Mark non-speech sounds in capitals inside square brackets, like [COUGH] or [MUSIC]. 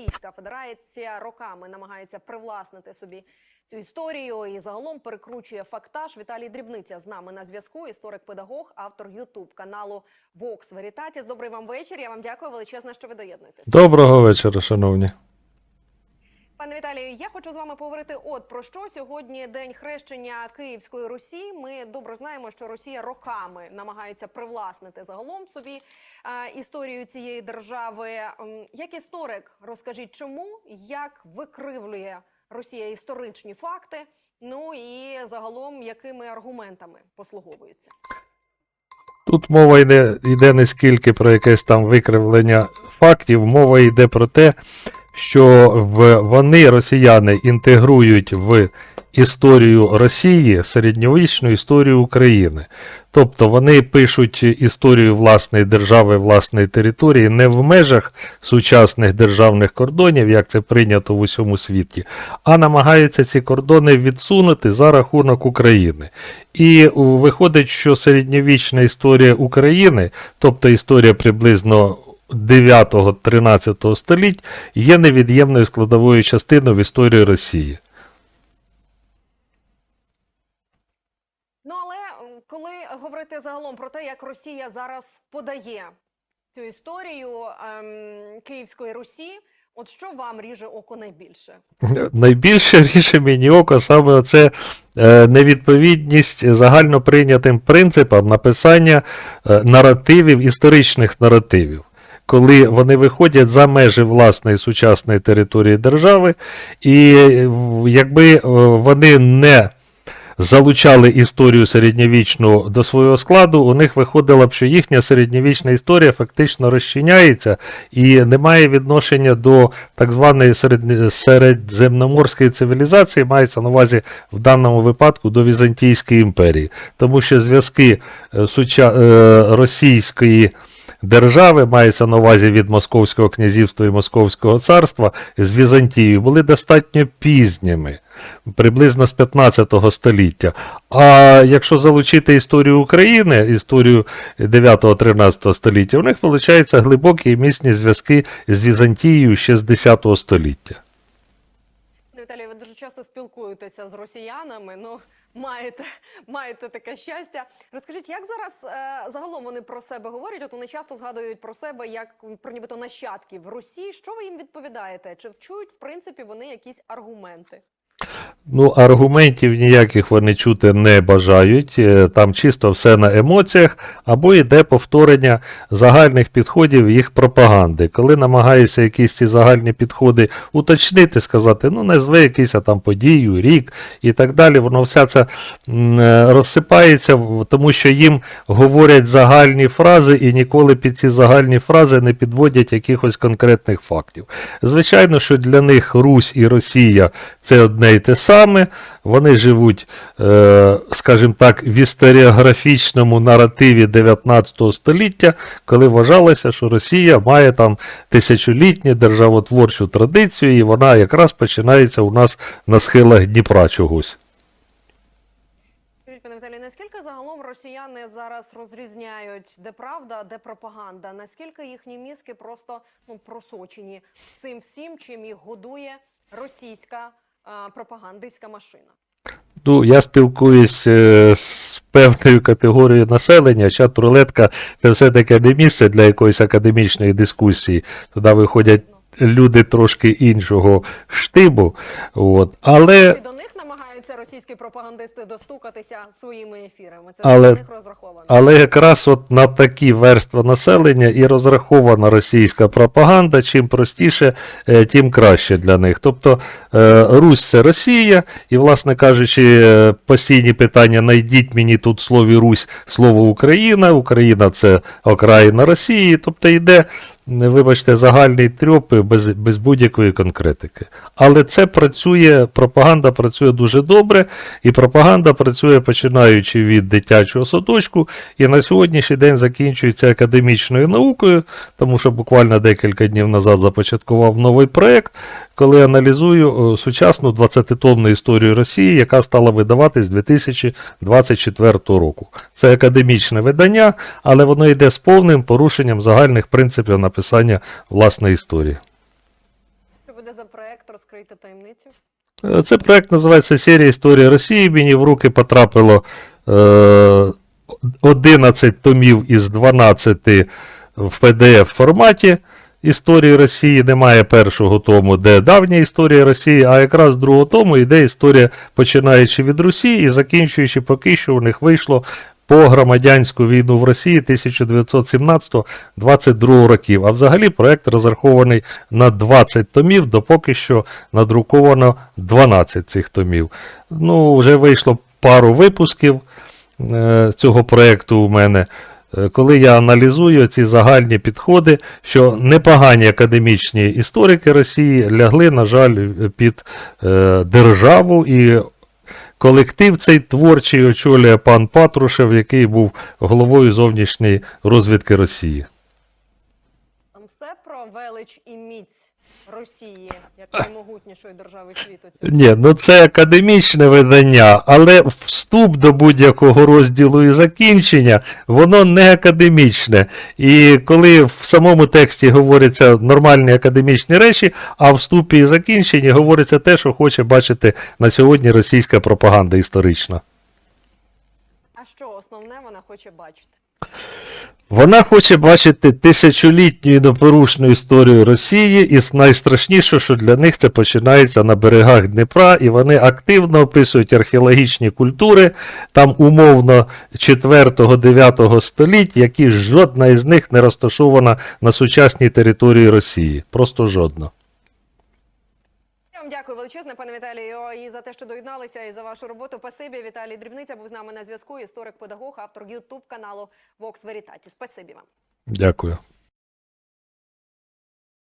Російська Федерація роками намагається привласнити собі цю історію і загалом перекручує фактаж. Віталій Дрібниця з нами на зв'язку. Історик-педагог, автор Ютуб каналу Vox Veritatis. Добрий вам вечір. Я вам дякую величезно, що ви доєднуєтесь. Доброго вечора, шановні. Пане Віталію, я хочу з вами поговорити от про що сьогодні день хрещення Київської Русі. Ми добре знаємо, що Росія роками намагається привласнити загалом собі е, історію цієї держави. Як історик, розкажіть, чому як викривлює Росія історичні факти? Ну і загалом якими аргументами послуговується? Тут мова йде, йде не скільки про якесь там викривлення фактів, мова йде про те, що вони, росіяни, інтегрують в історію Росії середньовічну історію України. Тобто вони пишуть історію власної держави, власної території не в межах сучасних державних кордонів, як це прийнято в усьому світі, а намагаються ці кордони відсунути за рахунок України. І виходить, що середньовічна історія України, тобто історія приблизно 9-13 століть, є невід'ємною складовою частиною в історії Росії. Ну але коли говорити загалом про те, як Росія зараз подає цю історію ем, Київської Русі, от що вам ріже око найбільше? [LAUGHS] Найбільше ріже мені око саме оце е, невідповідність загально прийнятим принципам написання е, наративів, історичних наративів. Коли вони виходять за межі власної сучасної території держави, і якби е, вони не залучали історію середньовічну до свого складу, у них виходило б, що їхня середньовічна історія фактично розчиняється і не має відношення до так званої серед... середземноморської цивілізації, мається на увазі в даному випадку до Візантійської імперії. Тому що зв'язки е, суча... е, російської. Держави мається на увазі від Московського князівства і Московського царства з Візантією були достатньо пізніми, приблизно з 15 століття. А якщо залучити історію України, історію 9-13 століття, у них виходить глибокі і міцні зв'язки з Візантією ще з 10 століття. Віталій, ви дуже часто спілкуєтеся з росіянами. Ну маєте, маєте таке щастя. Розкажіть, як зараз е, загалом вони про себе говорять? От вони часто згадують про себе як про нібито нащадків Русі. Що ви їм відповідаєте? Чи вчують в принципі вони якісь аргументи? Ну, аргументів ніяких вони чути не бажають. е, Там чисто все на емоціях, або йде повторення загальних підходів їх пропаганди. Коли намагаєшся якісь ці загальні підходи уточнити, сказати, ну, назви якийсь там подію, рік і так далі, воно вся це розсипається, тому що їм говорять загальні фрази і ніколи під ці загальні фрази не підводять якихось конкретних фактів. Звичайно, що для них Русь і Росія це одне і те саме. Вони живуть, е, скажімо так, в історіографічному наративі 19 століття, коли вважалося, що Росія має там тисячолітню державотворчу традицію, і вона якраз починається у нас на схилах Дніпра чогось. Наскільки загалом росіяни зараз розрізняють, де правда, де пропаганда? Наскільки їхні мізки просто ну просочені цим всім, чим їх годує російська пропагандистська машина? Ну, я спілкуюсь е, з певною категорією населення. Чат рулетка це все-таки не місце для якоїсь академічної дискусії. Туди виходять люди трошки іншого штибу. От. Але Чи до них намагаються російські пропагандисти достукатися своїми ефірами? Це Але- на них розраховано. Але якраз от на такі верства населення і розрахована російська пропаганда. Чим простіше, е, тим краще для них. Тобто е, Русь це Росія, і, власне кажучи, е, постійні питання: найдіть мені тут в слові Русь слово Україна. Україна це окраїна Росії. Тобто йде, м, вибачте, загальний трьопи без, без будь-якої конкретики. Але це працює, пропаганда працює дуже добре, і пропаганда працює починаючи від дитячого садочку, і на сьогоднішній день закінчується академічною наукою, тому що буквально декілька днів назад започаткував новий проєкт, коли аналізую сучасну 20-томну історію Росії, яка стала видаватись 2024 року. Це академічне видання, але воно йде з повним порушенням загальних принципів написання власної історії. Відкрийте таємницю. Е, Це проект називається Серія історії Росії. Мені в руки потрапило е, 11 томів із 12 в PDF форматі історії Росії. Немає першого тому, де давня історія Росії, а якраз другого тому йде історія, починаючи від Росії і закінчуючи поки що у них вийшло по громадянську війну в Росії 1917-22 років. А взагалі проект розрахований на 20 томів, допоки що надруковано 12 цих томів. Ну, вже вийшло пару випусків е, цього проекту у мене. Е, Коли я аналізую ці загальні підходи, що непогані академічні історики Росії лягли, на жаль, під е, державу і колектив цей творчий очолює пан Патрушев, який був головою зовнішньої розвідки Росії. Все про велич і міць Росії як наймогутнішої держави світу. Цього. Ні, ну це академічне видання, але вступ до будь-якого розділу і закінчення, воно не академічне. І коли в самому тексті говоряться нормальні академічні речі, а в вступі і закінченні говориться те, що хоче бачити на сьогодні російська пропаганда історична. А що основне вона хоче бачити? Вона хоче бачити тисячолітню і непорушну історію Росії, і найстрашніше, що для них це починається на берегах Дніпра, і вони активно описують археологічні культури, там умовно 4-9 століть, які жодна із них не розташована на сучасній території Росії. Просто жодна. Вам дякую величезне, пане Віталію, і за те, що доєдналися, і за вашу роботу. Спасибі. Віталій Дрібниця був з нами на зв'язку. Історик-педагог, автор Ютуб каналу Vox Veritatis. Спасибі вам. Дякую.